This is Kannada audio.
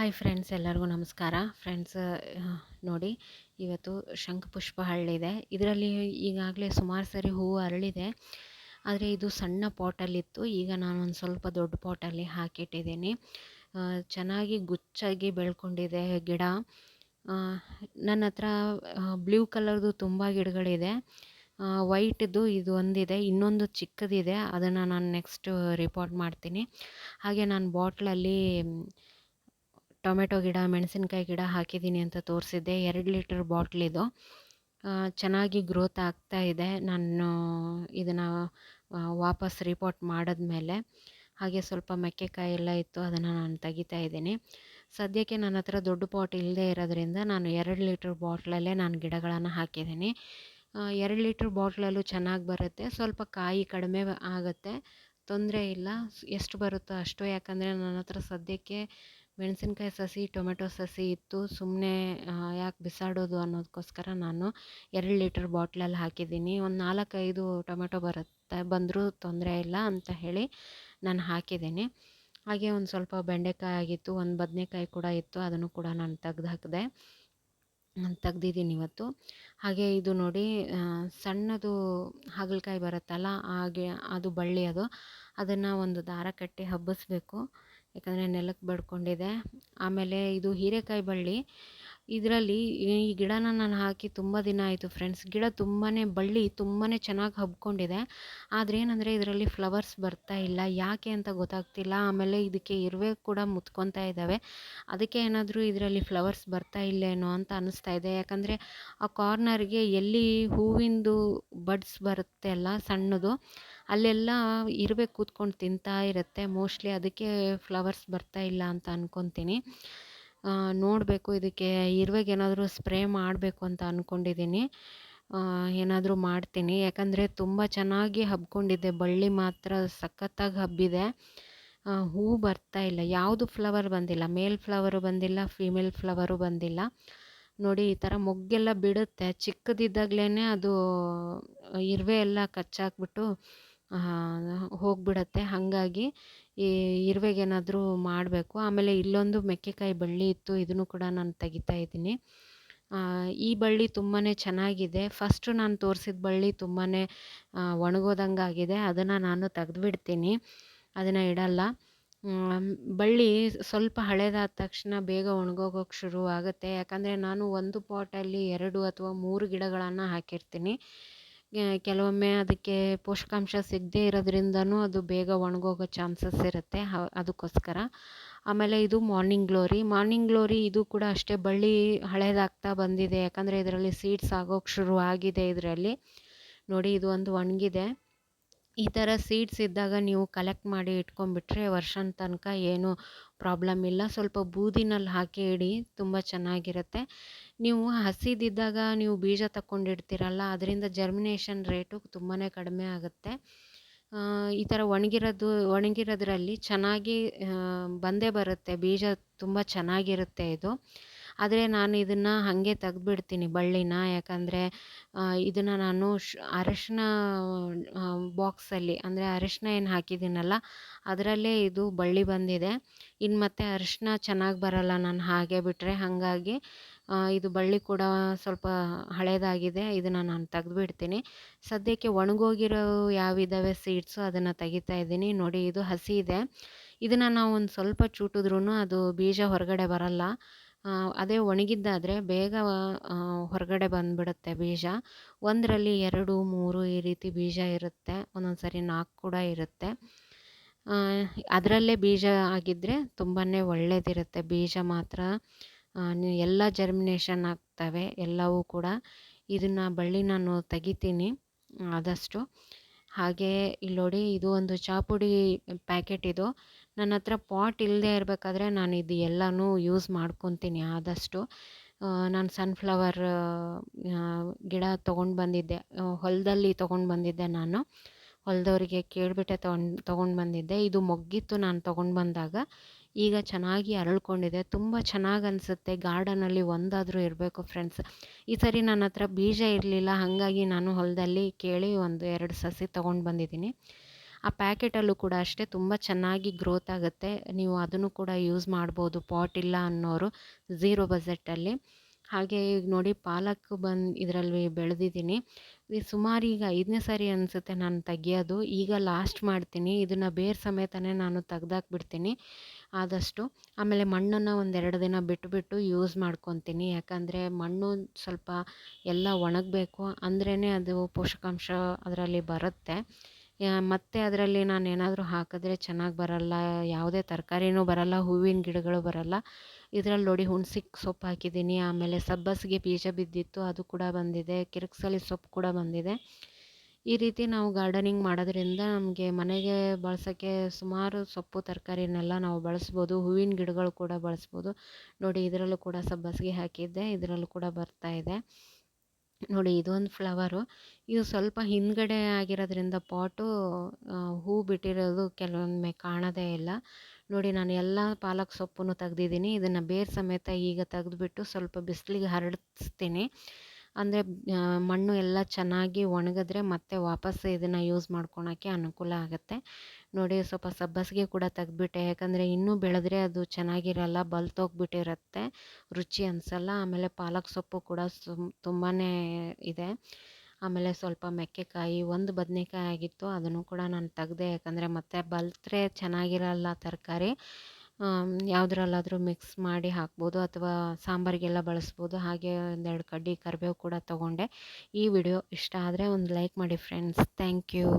ಹಾಯ್ ಫ್ರೆಂಡ್ಸ್, ಎಲ್ಲರಿಗೂ ನಮಸ್ಕಾರ. ಫ್ರೆಂಡ್ಸ್ ನೋಡಿ, ಇವತ್ತು ಶಂಖಪುಷ್ಪ ಹಳ್ಳಿದೆ ಇದರಲ್ಲಿ ಈಗಾಗಲೇ ಸುಮಾರು ಸರಿ ಹೂವು ಅರಳಿದೆ. ಆದರೆ ಇದು ಸಣ್ಣ ಪಾಟಲ್ಲಿತ್ತು. ಈಗ ನಾನು ಒಂದು ಸ್ವಲ್ಪ ದೊಡ್ಡ ಪಾಟಲ್ಲಿ ಹಾಕಿಟ್ಟಿದ್ದೀನಿ. ಚೆನ್ನಾಗಿ ಗುಚ್ಚಾಗಿ ಬೆಳ್ಕೊಂಡಿದೆ ಗಿಡ. ನನ್ನ ಹತ್ರ ಬ್ಲೂ ಕಲರ್ದು ತುಂಬ ಗಿಡಗಳಿದೆ. ವೈಟ್ದು ಇದು ಒಂದಿದೆ, ಇನ್ನೊಂದು ಚಿಕ್ಕದಿದೆ. ಅದನ್ನು ನಾನು ನೆಕ್ಸ್ಟ್ ರಿಪೋರ್ಟ್ ಮಾಡ್ತೀನಿ. ಹಾಗೆ ನಾನು ಬಾಟ್ಲಲ್ಲಿ ಟೊಮೆಟೊ ಗಿಡ, ಮೆಣಸಿನ್ಕಾಯಿ ಗಿಡ ಹಾಕಿದ್ದೀನಿ ಅಂತ ತೋರಿಸಿದ್ದೆ. ಎರಡು ಲೀಟರ್ ಬಾಟ್ಲಿದು ಚೆನ್ನಾಗಿ ಗ್ರೋತ್ ಆಗ್ತಾ ಇದೆ. ನಾನು ಇದನ್ನು ವಾಪಸ್ ರಿಪೋರ್ಟ್ ಮಾಡಿದ್ಮೇಲೆ, ಹಾಗೆ ಸ್ವಲ್ಪ ಮೆಕ್ಕೆಕಾಯಿ ಎಲ್ಲ ಇತ್ತು ಅದನ್ನು ನಾನು ತೆಗಿತಾ ಇದ್ದೀನಿ. ಸದ್ಯಕ್ಕೆ ನನ್ನ ಹತ್ರ ದೊಡ್ಡ ಪಾಟ್ ಇಲ್ಲದೆ ಇರೋದ್ರಿಂದ ನಾನು ಎರಡು ಲೀಟ್ರ್ ಬಾಟ್ಲಲ್ಲೇ ನಾನು ಗಿಡಗಳನ್ನು ಹಾಕಿದ್ದೀನಿ. ಎರಡು ಲೀಟ್ರ್ ಬಾಟ್ಲಲ್ಲೂ ಚೆನ್ನಾಗಿ ಬರುತ್ತೆ. ಸ್ವಲ್ಪ ಕಾಯಿ ಕಡಿಮೆ ಆಗುತ್ತೆ. ತೊಂದರೆ ಇಲ್ಲ. ಎಷ್ಟು ಬರುತ್ತೋ ಅಷ್ಟು. ಯಾಕಂದರೆ ನನ್ನ ಹತ್ರ ಸದ್ಯಕ್ಕೆ ಮೆಣಸಿನ್ಕಾಯಿ ಸಸಿ, ಟೊಮೆಟೊ ಸಸಿ ಇತ್ತು. ಸುಮ್ಮನೆ ಯಾಕೆ ಬಿಸಾಡೋದು ಅನ್ನೋದಕ್ಕೋಸ್ಕರ ನಾನು ಎರಡು ಲೀಟರ್ ಬಾಟ್ಲಲ್ಲಿ ಹಾಕಿದ್ದೀನಿ. ಒಂದು ನಾಲ್ಕೈದು ಟೊಮೆಟೊ ಬರುತ್ತೆ, ಬಂದರೂ ತೊಂದರೆ ಇಲ್ಲ ಅಂತ ಹೇಳಿ ನಾನು ಹಾಕಿದ್ದೀನಿ. ಹಾಗೆ ಒಂದು ಸ್ವಲ್ಪ ಬೆಂಡೆಕಾಯಿ ಆಗಿತ್ತು, ಒಂದು ಬದನೆಕಾಯಿ ಕೂಡ ಇತ್ತು, ಅದನ್ನು ಕೂಡ ನಾನು ತೆಗ್ದು ಹಾಕಿದೆ. ನಾನು ತೆಗ್ದಿದ್ದೀನಿ ಇವತ್ತು. ಹಾಗೆ ಇದು ನೋಡಿ ಸಣ್ಣದು ಹಾಗಲಕಾಯಿ ಬರುತ್ತಲ್ಲ, ಹಾಗೆ, ಅದು ಬಳ್ಳಿ ಅದು ಅದನ್ನು ಒಂದು ದಾರ ಕಟ್ಟಿ ಹಬ್ಬಿಸ್ಬೇಕು. ಯಾಕಂದರೆ ನೆಲಕ್ಕೆ ಬಡ್ಕೊಂಡಿದೆ. ಆಮೇಲೆ ಇದು ಹೀರೆಕಾಯಿ ಬಳ್ಳಿ. ಇದರಲ್ಲಿ ಈ ಗಿಡನ ನಾನು ಹಾಕಿ ತುಂಬ ದಿನ ಆಯಿತು ಫ್ರೆಂಡ್ಸ್ ಗಿಡ ತುಂಬಾ ಬಳ್ಳಿ ತುಂಬಾ ಚೆನ್ನಾಗಿ ಹಬ್ಕೊಂಡಿದೆ. ಆದರೆ ಏನಂದರೆ ಇದರಲ್ಲಿ ಫ್ಲವರ್ಸ್ ಬರ್ತಾ ಇಲ್ಲ. ಯಾಕೆ ಅಂತ ಗೊತ್ತಾಗ್ತಿಲ್ಲ. ಆಮೇಲೆ ಇದಕ್ಕೆ ಇರುವೆ ಕೂಡ ಮುತ್ಕೊತಾ ಇದ್ದಾವೆ. ಅದಕ್ಕೆ ಏನಾದರೂ ಇದರಲ್ಲಿ ಫ್ಲವರ್ಸ್ ಬರ್ತಾ ಇಲ್ಲೇನೋ ಅಂತ ಅನಿಸ್ತಾ ಇದೆ. ಯಾಕಂದರೆ ಆ ಕಾರ್ನರ್ಗೆ ಎಲ್ಲಿ ಹೂವಿಂದು ಬಡ್ಸ್ ಬರುತ್ತೆ ಅಲ್ಲ ಸಣ್ಣದು, ಅಲ್ಲೆಲ್ಲ ಇರುವೆ ಕೂತ್ಕೊಂಡು ತಿಂತಾ ಇರುತ್ತೆ. ಮೋಸ್ಟ್ಲಿ ಅದಕ್ಕೆ ಫ್ಲವರ್ಸ್ ಬರ್ತಾ ಇಲ್ಲ ಅಂತ ಅನ್ಕೊತೀನಿ. ನೋಡಬೇಕು ಇದಕ್ಕೆ ಇರುವೆಗೆ ಏನಾದರೂ ಸ್ಪ್ರೇ ಮಾಡಬೇಕು ಅಂತ ಅಂದ್ಕೊಂಡಿದ್ದೀನಿ ಏನಾದರೂ ಮಾಡ್ತೀನಿ. ಯಾಕಂದರೆ ತುಂಬ ಚೆನ್ನಾಗಿ ಹಬ್ಬಿಕೊಂಡಿದೆ ಬಳ್ಳಿ ಮಾತ್ರ ಸಖತ್ತಾಗಿ ಹಬ್ಬಿದೆ. ಹೂ ಬರ್ತಾ ಇಲ್ಲ. ಯಾವುದು ಫ್ಲವರ್ ಬಂದಿಲ್ಲ. ಮೇಲ್ ಫ್ಲವರು ಬಂದಿಲ್ಲ, ಫೀಮೇಲ್ ಫ್ಲವರು ಬಂದಿಲ್ಲ. ನೋಡಿ, ಈ ಥರ ಮೊಗ್ಗೆಲ್ಲ ಬಿಡುತ್ತೆ. ಚಿಕ್ಕದಿದ್ದಾಗಲೇ ಅದು ಇರುವೆ ಎಲ್ಲ ಕಚ್ಚಾಕ್ಬಿಟ್ಟು ಹೋಗ್ಬಿಡತ್ತೆ. ಹಾಗಾಗಿ ಈ ಇರುವೆಗೇನಾದರೂ ಮಾಡಬೇಕು. ಆಮೇಲೆ ಇಲ್ಲೊಂದು ಮೆಕ್ಕೆಕಾಯಿ ಬಳ್ಳಿ ಇತ್ತು, ಇದನ್ನು ಕೂಡ ನಾನು ತೆಗಿತಾ ಇದ್ದೀನಿ. ಈ ಬಳ್ಳಿ ತುಂಬಾ ಚೆನ್ನಾಗಿದೆ. ಫಸ್ಟು ನಾನು ತೋರಿಸಿದ ಬಳ್ಳಿ ತುಂಬಾ ಒಣಗೋದಂಗೆ ಆಗಿದೆ ಅದನ್ನು ನಾನು ತೆಗೆದುಬಿಡ್ತೀನಿ. ಅದನ್ನು ಇಡಲ್ಲ. ಬಳ್ಳಿ ಸ್ವಲ್ಪ ಹಳೇದಾದ ತಕ್ಷಣ ಬೇಗ ಒಣಗೋಗೋಕೆ ಶುರು ಆಗುತ್ತೆ ಯಾಕಂದರೆ ನಾನು ಒಂದು ಪಾಟಲ್ಲಿ ಎರಡು ಅಥವಾ ಮೂರು ಗಿಡಗಳನ್ನು ಹಾಕಿರ್ತೀನಿ. ಕೆಲವೊಮ್ಮೆ ಅದಕ್ಕೆ ಪೋಷಕಾಂಶ ಸಿಗದೇ ಇರೋದ್ರಿಂದನೂ ಅದು ಬೇಗ ಒಣಗೋಗೋ ಚಾನ್ಸಸ್ ಇರುತ್ತೆ. ಅದಕ್ಕೋಸ್ಕರ. ಆಮೇಲೆ ಇದು ಮಾರ್ನಿಂಗ್ ಗ್ಲೋರಿ. ಮಾರ್ನಿಂಗ್ ಗ್ಲೋರಿ ಇದು ಕೂಡ ಅಷ್ಟೇ ಬಳ್ಳಿ ಹಳೇದಾಗ್ತಾ ಬಂದಿದೆ. ಯಾಕಂದರೆ ಇದರಲ್ಲಿ ಸೀಡ್ಸ್ ಆಗೋಕ್ಕೆ ಶುರು ಆಗಿದೆ ಇದರಲ್ಲಿ. ನೋಡಿ ಇದು ಒಂದು ಒಣಗಿದೆ. ಈ ಥರ ಸೀಡ್ಸ್ ಇದ್ದಾಗ ನೀವು ಕಲೆಕ್ಟ್ ಮಾಡಿ ಇಟ್ಕೊಂಡ್ಬಿಟ್ರೆ ವರ್ಷದ ತನಕ ಏನೂ ಪ್ರಾಬ್ಲಮ್ ಇಲ್ಲ. ಸ್ವಲ್ಪ ಬೂದಿನಲ್ಲಿ ಹಾಕಿ ಇಡಿ, ತುಂಬ ಚೆನ್ನಾಗಿರುತ್ತೆ. ನೀವು ಹಸಿದಿದ್ದಾಗ ನೀವು ಬೀಜ ತಗೊಂಡಿಡ್ತೀರಲ್ಲ ಅದರಿಂದ ಜರ್ಮಿನೇಷನ್ ರೇಟು ತುಂಬಾ ಕಡಿಮೆ ಆಗುತ್ತೆ. ಈ ಥರ ಒಣಗಿರೋದು, ಒಣಗಿರೋದ್ರಲ್ಲಿ ಚೆನ್ನಾಗಿ ಬಂದೇ ಬರುತ್ತೆ. ಬೀಜ ತುಂಬ ಚೆನ್ನಾಗಿರುತ್ತೆ ಇದು. ಆದರೆ ನಾನು ಇದನ್ನು ಹಾಗೆ ತೆಗ್ದುಬಿಡ್ತೀನಿ ಬಳ್ಳಿನ. ಯಾಕಂದರೆ ಇದನ್ನು ನಾನು ಶ್, ಅರಶಿನ ಬಾಕ್ಸಲ್ಲಿ, ಅಂದರೆ ಅರಶಿನ ಏನು ಹಾಕಿದ್ದೀನಲ್ಲ, ಅದರಲ್ಲೇ ಇದು ಬಳ್ಳಿ ಬಂದಿದೆ. ಇನ್ನು ಮತ್ತೆ ಅರಶಿನ ಚೆನ್ನಾಗಿ ಬರಲ್ಲ ನಾನು ಹಾಗೆ ಬಿಟ್ಟರೆ ಹಾಗಾಗಿ ಇದು ಬಳ್ಳಿ ಕೂಡ ಸ್ವಲ್ಪ ಹಳೇದಾಗಿದೆ, ಇದನ್ನು ನಾನು ತೆಗ್ದುಬಿಡ್ತೀನಿ. ಸದ್ಯಕ್ಕೆ ಒಣಗೋಗಿರೋ ಯಾವಿದ್ದಾವೆ ಸೀಡ್ಸು ಅದನ್ನು ತೆಗಿತಾ ಇದ್ದೀನಿ. ನೋಡಿ, ಇದು ಹಸಿ ಇದೆ. ಇದನ್ನು ನಾವು ಒಂದು ಸ್ವಲ್ಪ ಚೂಟಿದ್ರೂ ಅದು ಬೀಜ ಹೊರಗಡೆ ಬರಲ್ಲ. ಅದೇ ಒಣಗಿದ್ದಾದರೆ ಬೇಗ ಹೊರಗಡೆ ಬಂದುಬಿಡುತ್ತೆ ಬೀಜ. ಒಂದರಲ್ಲಿ ಎರಡು, ಮೂರು ಈ ರೀತಿ ಬೀಜ ಇರುತ್ತೆ. ಒಂದೊಂದು ಸರಿ ನಾಲ್ಕು ಕೂಡ ಇರುತ್ತೆ. ಅದರಲ್ಲೇ ಬೀಜ ಆಗಿದ್ದರೆ ತುಂಬಾ ಒಳ್ಳೆಯದಿರುತ್ತೆ ಬೀಜ ಮಾತ್ರ ಎಲ್ಲ ಜರ್ಮಿನೇಷನ್ ಆಗ್ತವೆ, ಎಲ್ಲವೂ ಕೂಡ. ಇದನ್ನು ಬಳ್ಳಿ ನಾನು ತೆಗಿತೀನಿ, ಆದಷ್ಟು. ಹಾಗೆ ಇಲ್ಲಿ ನೋಡಿ ಇದು ಒಂದು ಚಾಪುಡಿ ಪ್ಯಾಕೆಟ್ ಇದು. ನನ್ನ ಹತ್ರ ಪಾಟ್ ಇಲ್ಲದೆ ಇರಬೇಕಾದ್ರೆ ನಾನು ಇದು ಎಲ್ಲನೂ ಯೂಸ್ ಮಾಡ್ಕೊತೀನಿ ಆದಷ್ಟು. ನಾನು ಸನ್ಫ್ಲವರ್ ಗಿಡ ತೊಗೊಂಡು ಬಂದಿದ್ದೆ. ಹೊಲದಲ್ಲಿ ತೊಗೊಂಡು ಬಂದಿದ್ದೆ ನಾನು. ಹೊಲದವರಿಗೆ ಕೇಳಿಬಿಟ್ಟೆ ತೊಗೊಂಡು ತೊಗೊಂಡು ಬಂದಿದ್ದೆ. ಇದು ಮೊಗ್ಗಿತ್ತು ನಾನು ತೊಗೊಂಡು ಬಂದಾಗ. ಈಗ ಚೆನ್ನಾಗಿ ಅರಳ್ಕೊಂಡಿದೆ. ತುಂಬ ಚೆನ್ನಾಗಿ ಅನಿಸುತ್ತೆ. ಗಾರ್ಡನಲ್ಲಿ ಒಂದಾದರೂ ಇರಬೇಕು ಫ್ರೆಂಡ್ಸ್ ಈ ಸರಿ ನನ್ನ ಹತ್ರ ಬೀಜ ಇರಲಿಲ್ಲ. ಹಾಗಾಗಿ ನಾನು ಹೊಲದಲ್ಲಿ ಕೇಳಿ ಒಂದು ಎರಡು ಸಸಿ ತೊಗೊಂಡು ಬಂದಿದ್ದೀನಿ. ಆ ಪ್ಯಾಕೆಟಲ್ಲೂ ಕೂಡ ಅಷ್ಟೇ ತುಂಬ ಚೆನ್ನಾಗಿ ಗ್ರೋತ್ ಆಗುತ್ತೆ. ನೀವು ಅದನ್ನು ಕೂಡ ಯೂಸ್ ಮಾಡ್ಬೋದು ಪಾಟ್ ಇಲ್ಲ ಅನ್ನೋರು ಝೀರೋ ಬಜೆಟಲ್ಲಿ ಹಾಗೆ ಈಗ ನೋಡಿ ಪಾಲಕ್ ಬಂದು ಇದರಲ್ಲಿ ಬೆಳೆದಿದ್ದೀನಿ. ಸುಮಾರು ಈಗ ಐದನೇ ಸಾರಿ ಅನಿಸುತ್ತೆ ನಾನು ತೆಗಿಯೋದು. ಈಗ ಲಾಸ್ಟ್ ಮಾಡ್ತೀನಿ. ಇದನ್ನು ಬೇರ್ ಸಮೇತನೇ ನಾನು ತೆಗ್ದಾಕ್ಬಿಡ್ತೀನಿ ಆದಷ್ಟು. ಆಮೇಲೆ ಮಣ್ಣನ್ನು ಒಂದೆರಡು ದಿನ ಬಿಟ್ಟುಬಿಟ್ಟು ಯೂಸ್ ಮಾಡ್ಕೊತೀನಿ. ಯಾಕಂದರೆ ಮಣ್ಣು ಸ್ವಲ್ಪ ಎಲ್ಲ ಒಣಗಬೇಕು ಅಂದ್ರೇ ಅದು ಪೋಷಕಾಂಶ ಅದರಲ್ಲಿ ಬರುತ್ತೆ. ಮತ್ತು ಅದರಲ್ಲಿ ನಾನು ಏನಾದರೂ ಹಾಕಿದ್ರೆ ಚೆನ್ನಾಗಿ ಬರಲ್ಲ, ಯಾವುದೇ ತರಕಾರಿನೂ ಬರಲ್ಲ, ಹೂವಿನ ಗಿಡಗಳು ಬರಲ್ಲ. ಇದರಲ್ಲಿ ನೋಡಿ ಹುಣ್ಸಿಗೆ ಸೊಪ್ಪು ಹಾಕಿದ್ದೀನಿ, ಆಮೇಲೆ ಸಬ್ಬಸಿಗೆ ಬೀಜ ಬಿದ್ದಿತ್ತು, ಅದು ಕೂಡ ಬಂದಿದೆ, ಕಿರಿಕ್ಸಲಿ ಸೊಪ್ಪು ಕೂಡ ಬಂದಿದೆ. ಈ ರೀತಿ ನಾವು ಗಾರ್ಡನಿಂಗ್ ಮಾಡೋದ್ರಿಂದ ನಮಗೆ ಮನೆಗೆ ಬಳಸೋಕ್ಕೆ ಸುಮಾರು ಸೊಪ್ಪು, ತರಕಾರಿನೆಲ್ಲ ನಾವು ಬಳಸ್ಬೋದು, ಹೂವಿನ ಗಿಡಗಳು ಕೂಡ ಬಳಸ್ಬೋದು. ನೋಡಿ ಇದರಲ್ಲೂ ಕೂಡ ಸಬ್ಬಸಿಗೆ ಹಾಕಿದ್ದೆ, ಇದರಲ್ಲೂ ಕೂಡ ಬರ್ತಾ ಇದೆ. ನೋಡಿ ಇದೊಂದು ಫ್ಲವರು. ಇದು ಸ್ವಲ್ಪ ಹಿಂದ್ಗಡೆ ಆಗಿರೋದ್ರಿಂದ ಪಾಟು ಹೂ ಬಿಟ್ಟಿರೋದು ಕೆಲವೊಮ್ಮೆ ಕಾಣೋದೇ ಇಲ್ಲ. ನೋಡಿ ನಾನು ಎಲ್ಲ ಪಾಲಕ್ ಸೊಪ್ಪನ್ನು ತೆಗ್ದಿದ್ದೀನಿ. ಇದನ್ನು ಬೇರೆ ಸಮೇತ ಈಗ ತೆಗೆದುಬಿಟ್ಟು ಸ್ವಲ್ಪ ಬಿಸಿಲಿಗೆ ಹರಡಿಸ್ತೀನಿ. ಅಂದರೆ ಮಣ್ಣು ಎಲ್ಲ ಚೆನ್ನಾಗಿ ಒಣಗಿದ್ರೆ ಮತ್ತೆ ವಾಪಸ್ ಇದನ್ನು ಯೂಸ್ ಮಾಡ್ಕೊಳಕ್ಕೆ ಅನುಕೂಲ ಆಗುತ್ತೆ. ನೋಡಿ ಸ್ವಲ್ಪ ಸಬ್ಬಸಿಗೆ ಕೂಡ ತೆಗ್ದುಬಿಟ್ಟೆ. ಯಾಕಂದರೆ ಇನ್ನೂ ಬೆಳೆದ್ರೆ ಅದು ಚೆನ್ನಾಗಿರಲ್ಲ, ಬಲ್ತೋಗ್ಬಿಟ್ಟಿರುತ್ತೆ, ರುಚಿ ಅನಿಸಲ್ಲ. ಆಮೇಲೆ ಪಾಲಕ್ ಸೊಪ್ಪು ಕೂಡ ತುಂಬಾ ಇದೆ. ಆಮೇಲೆ ಸ್ವಲ್ಪ ಮೆಕ್ಕೆಕಾಯಿ, ಒಂದು ಬದನೆಕಾಯಿ ಆಗಿತ್ತು, ಅದನ್ನು ಕೂಡ ನಾನು ತೆಗ್ದೆ. ಯಾಕಂದರೆ ಮತ್ತೆ ಬಲ್ತ್ರೆ ಚೆನ್ನಾಗಿರಲ್ಲ ತರಕಾರಿ ಯಾವುದ್ರಲ್ಲಾದರೂ ಮಿಕ್ಸ್ ಮಾಡಿ ಹಾಕ್ಬೋದು ಅಥವಾ ಸಾಂಬಾರಿಗೆಲ್ಲ ಬಳಸ್ಬೋದು. ಹಾಗೆ ಒಂದೆರಡು ಕಡ್ಡಿ ಕರಿಬೇವು ಕೂಡ ತೊಗೊಂಡೆ. ಈ ವಿಡಿಯೋ ಇಷ್ಟ ಆದರೆ ಒಂದು ಲೈಕ್ ಮಾಡಿ ಫ್ರೆಂಡ್ಸ್ ಥ್ಯಾಂಕ್ ಯು